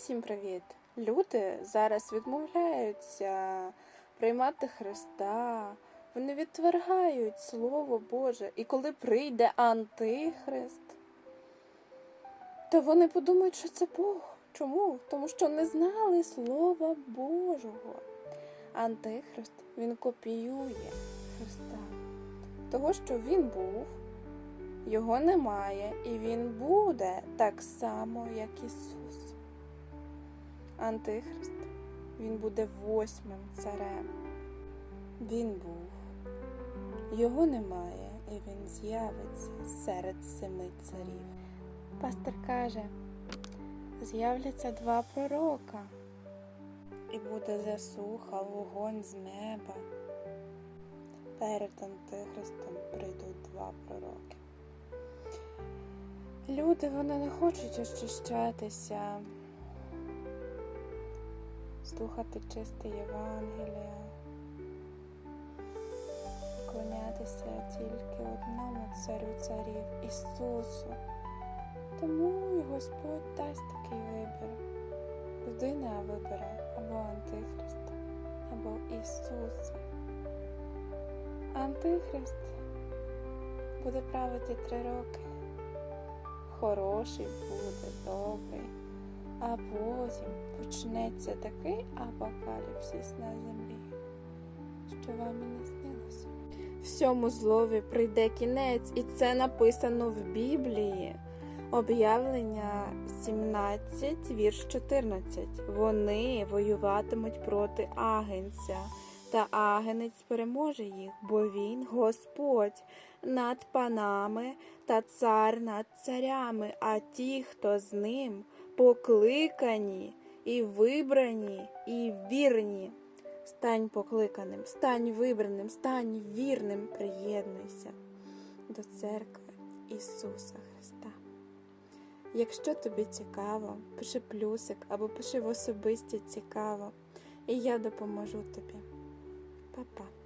Всім привіт! Люди зараз відмовляються приймати Христа, вони відвергають Слово Боже. І коли прийде Антихрист, то вони подумають, що це Бог. Чому? Тому що не знали Слова Божого. Антихрист він копіює Христа. Того, що він був, його немає, і він буде так само, як Ісус. Антихрист, він буде восьмим царем. Він був, його немає, і він з'явиться серед семи царів. Пастор каже, з'являться два пророка, і буде засуха, вогонь з неба. Перед Антихристом прийдуть два пророки. Люди вони не хочуть очищатися, слухати чисте Євангелія, клонятися тільки одному царю царів Ісусу. Тому і Господь дасть такий вибір. Людина вибере або Антихриста, або Ісуса. Антихрист буде правити три роки. Хороший буде, а потім почнеться такий апокаліпсис на землі, що вам і не снилося. Всьому злові прийде кінець, і це написано в Біблії. Об'явлення 17, вірш 14. Вони воюватимуть проти агенця, та агенець переможе їх, бо він Господь над панами та цар над царями, а ті, хто з ним, покликані і вибрані, і вірні. Стань покликаним, стань вибраним, стань вірним, приєднуйся до церкви Ісуса Христа. Якщо тобі цікаво, пиши плюсик або пиши в особисті цікаво, і я допоможу тобі. Па-па.